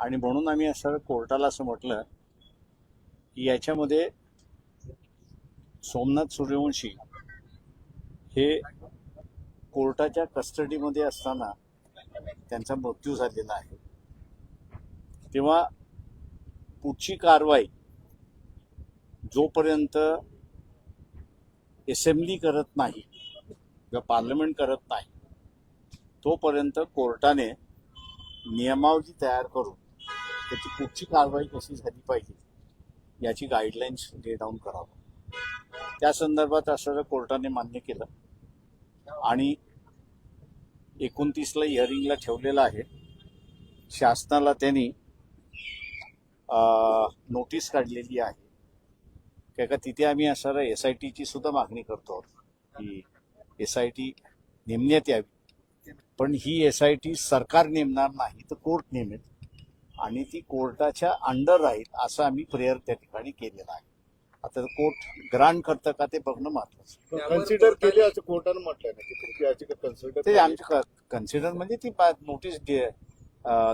आणि म्हणून आम्ही असं कोर्टाला असं म्हटलं की याच्यामध्ये सोमनाथ सूर्यवंशी हे कोर्टाच्या कस्टडीमध्ये असताना त्यांचा मृत्यू झालेला आहे. तेव्हा पुढची कारवाई जोपर्यंत असेंब्ली करत नाही किंवा पार्लमेंट करत नाही तोपर्यंत कोर्टाने नियमावली तयार करून त्याची पुढची कारवाई कशी झाली पाहिजे याची गाईडलाईन्स डे डाऊन करावं. त्या संदर्भात असं कोर्टाने मान्य केलं आणि एकोणतीसला हिअरिंगला ठेवलेलं आहे शासनाला त्यांनी नोटीस काढलेली आहे. काय का तिथे आम्ही असणाऱ्या एस आय टीची सुद्धा मागणी करतो की एस आय टी नेमण्यात यावी. पण ही एस आय टी सरकार नेमणार नाही तर कोर्ट नेमेल. आणि ती कोर्टाच्या अंडर राहील असं आम्ही प्रेयर त्या ठिकाणी केलेलं आहे. आता कोर्ट ग्रांट करतं का ते बघणं महत्वाचं कन्सिडर केले असं कोर्टानं ना की याचिका कन्सिडर ते आमचे कन्सिडर म्हणजे ती नोटीस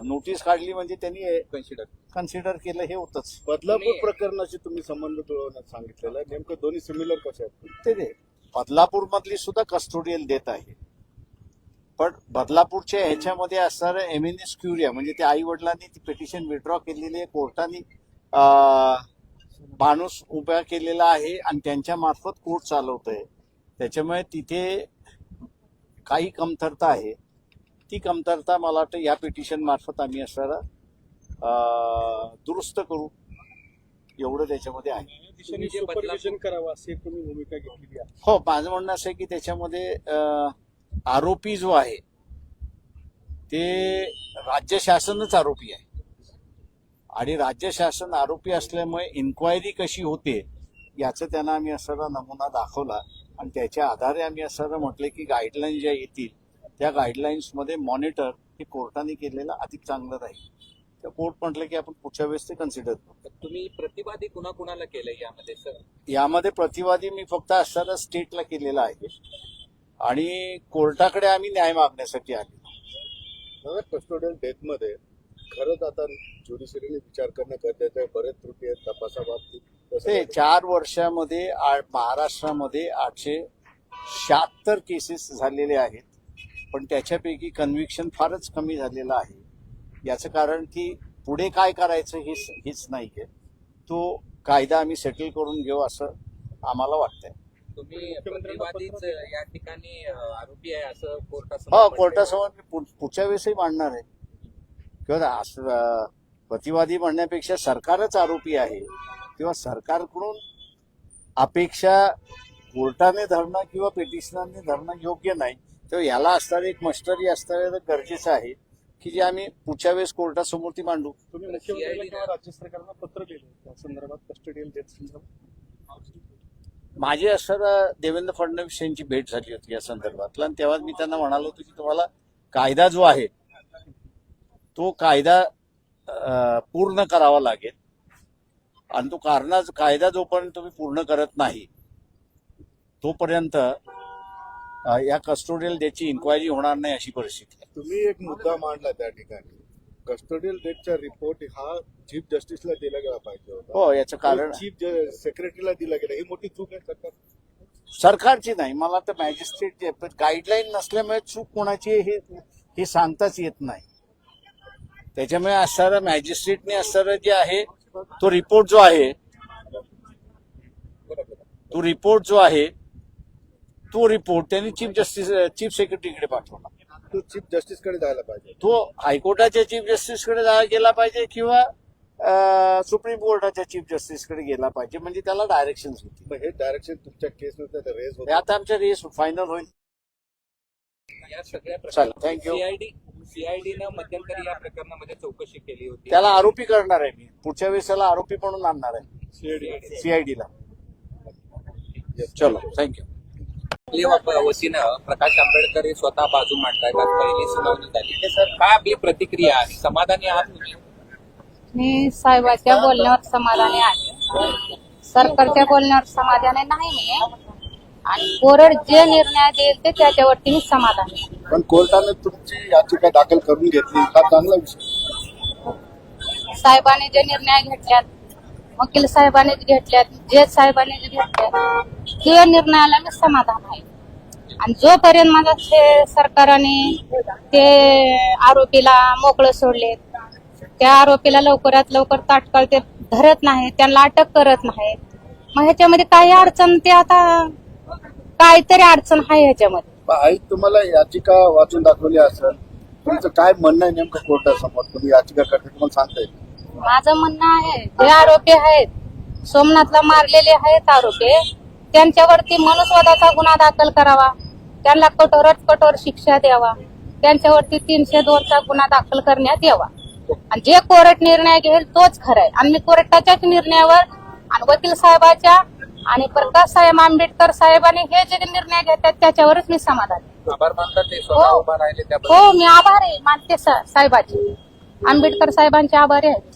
नोटीस काढली म्हणजे त्यांनी कन्सिडर कन्सिडर केलं हे होतच. बदलापूर प्रकरणाशी तुम्ही संबंध जुळवण्यात सांगितलेलं आहे. नेमकं दोन्ही सिमिलर कसे आहेत? ते ते बदलापूर मधली सुद्धा कस्टोडियल देत आहे. पण बदलापूरच्या ह्याच्यामध्ये असणारं एमिनिस क्युरिया म्हणजे त्या आई वडिलांनी ती पिटिशन विड्रॉ केलेली आहे. कोर्टाने अं, माणूस उभा केलेला आहे आणि त्यांच्या मार्फत कोर्ट चालवत आहे त्याच्यामुळे तिथे काही कमतरता आहे. ती कमतरता मला वाटतं या पिटिशन मार्फत आम्ही असणारा अं, दुरुस्त करू. एवढं त्याच्यामध्ये आहे. तुम्ही जे सुपरविजन करावं अशी तुम्ही भूमिका घेतलेली आहे. हो माझं म्हणणं असं आहे की त्याच्यामध्ये अं, आरोपी जो आहे ते राज्य शासनच आरोपी आहे. आणि राज्य शासन आरोपी असल्यामुळे इन्क्वायरी कशी होते याचं त्यांना आम्ही असा नमुना दाखवला. आणि त्याच्या आधारे आम्ही असं म्हटलं की गाईडलाईन ज्या येतील त्या गाईडलाईन्समध्ये मॉनिटर हे कोर्टाने केलेलं अधिक चांगलं राहील. तर कोर्ट म्हटलं की आपण पुढच्या वेळेस ते कन्सिडर करू. तुम्ही प्रतिवादी कुणा कुणाला केलंय यामध्ये सर यामध्ये प्रतिवादी मी फक्त असणारा स्टेटला केलेला आहे. आणि कोर्टाकडे आम्ही न्याय मागण्यासाठी आले. कस्टोडियल डेथमध्ये खरंच आता ज्युडिशरीने विचार करणं गरजेचं आहे. बरेच त्रुटी आहेत तपासाबाबतीत. ते चार वर्षामध्ये महाराष्ट्रामध्ये आठशे शहात्तर केसेस झालेले आहेत. पण त्याच्यापैकी कन्व्हिक्शन फारच कमी झालेलं आहे. याचं कारण की पुढे काय करायचं हेच हेच नाही आहे तो कायदा आम्ही सेटल करून घेऊ असं आम्हाला वाटतंय. तुम्ही प्रतिवादीच या ठिकाणी आरोपी आहे असं कोर्टासमोर हो. कोर्टासमोर मी पुढच्या वेळेसही मांडणार आहे किंवा प्रतिवादी म्हणण्यापेक्षा सरकारच आरोपी आहे किंवा सरकारकडून अपेक्षा कोर्टाने धरणं किंवा पिटिशनरने धरणं योग्य नाही तर याला असणारी एक मस्टरी असणं गरजेचं आहे की जे आम्ही पुढच्या वेळेस कोर्टासमोर ती मांडू तुम्ही राज्य सरकारला पत्र लिहिलं त्या संदर्भात कस्टोडियल डेथ संदर्भात माझी असताना देवेंद्र फडणवीस यांची भेट झाली होती या संदर्भातला. आणि तेव्हा मी त्यांना म्हणालो होतो की तुम्हाला कायदा जो आहे तो कायदा पूर्ण करावा लागेल. आणि तो कारणा कायदा जोपर्यंत तुम्ही पूर्ण करत नाही तोपर्यंत या कस्टोडियल डेटची इन्क्वायरी होणार नाही अशी परिस्थिती आहे. तुम्ही एक मुद्दा मांडला त्या ठिकाणी. कस्टोडियल डेटचा रिपोर्ट हा चीफ जस्टिसला दिला गेला पाहिजे होता. हो याचं कारण चीफ सेक्रेटरीला दिला गेला ही मोठी चूक आहे सरकार. सरकारची नाही मला वाटतं मॅजिस्ट्रेट गाईडलाईन नसल्यामुळे चूक कोणाची हे हे सांगताच येत नाही. त्याच्यामुळे असणारं मॅजिस्ट्रेटने असणारं जे आहे तो रिपोर्ट जो आहे तो रिपोर्ट जो आहे तो रिपोर्ट त्यांनी चीफ जस्टिस चीफ सेक्रेटरीकडे पाठवला. तो चीफ जस्टिसकडे जायला पाहिजे. तो हायकोर्टाच्या चीफ जस्टिसकडे जा- गेला पाहिजे किंवा सुप्रीम कोर्टाच्या चीफ जस्टिसकडे गेला पाहिजे. म्हणजे त्याला डायरेक्शन होती. मग हे डायरेक्शन तुमच्या केस नुसार रेस हे आता आमच्या रेस फायनल होईल. या सगळ्या चला, thank you. सीआयडी सीआयडीनं मध्यंतरी या प्रकरणामध्ये चौकशी केली होती. त्याला आरोपी करणार आहे मी. पुढच्या वेळेस त्याला आरोपी म्हणून आणणार आहे. CID. सीआयडीला चलो थँक्यू वतीनं प्रकाश आंबेडकर हे स्वतः बाजू मांडतायत. आज पहिली सुनावणी झाली. सर काय आपली प्रतिक्रिया आहे? समाधानी आहात तुम्ही? मी साहेबाच्या बोलण्यावर समाधानी आहे. सरकारच्या बोलण्यावर समाधानी नाही मी. आणि कोरड जे निर्णय देईल ते त्याच्यावरती मी समाधानी आहे. पण कोर्टाने तुमची याचिका दाखल करून घेतली. हा चांगला विषय. साहेबांनी जे निर्णय घेतल्यात वकील साहेबांनी घेतल्यात जे साहेबांनी जे घेतल्यात ते निर्णयाला मी समाधान आहे. आणि जोपर्यंत माझा सरकारने ते आरोपीला मोकळं सोडले त्या आरोपीला लवकरात लवकर तात्काळ ते धरत नाही त्यांना अटक करत नाही मग ह्याच्यामध्ये काही अडचण ते आता काहीतरी अडचण आहे ह्याच्यामध्ये. आई तुम्हाला याचिका वाचून दाखवली असेल तुमचं काय म्हणणं आहे नेमकं कोर्टासमोर? तुम्ही याचिका करते तुम्हाला सांगता येईल. माझं म्हणणं आहे जे आरोपी आहेत सोमनाथला मारलेले आहेत आरोपी त्यांच्यावरती मनुस्वादाचा गुन्हा दाखल करावा त्यांना कठोरात कठोर शिक्षा द्यावा त्यांच्यावरती तीनशे दोनचा गुन्हा दाखल करण्यात यावा. आणि जे कोर्ट निर्णय घेईल तोच खरा आहे आणि मी कोर्टाच्याच निर्णयावर आणि वकील साहेबाच्या आणि प्रकाश साहेब आंबेडकर साहेबांनी हे जे निर्णय घेतात त्याच्यावरच मी समाधान आहे. आभार मानतात ते स्वतः हो. उभा राहिले त्याबद्दल हो मी आभार आहे मानते सा- साहेबाचे आंबेडकर साहेबांचे आभारी आहे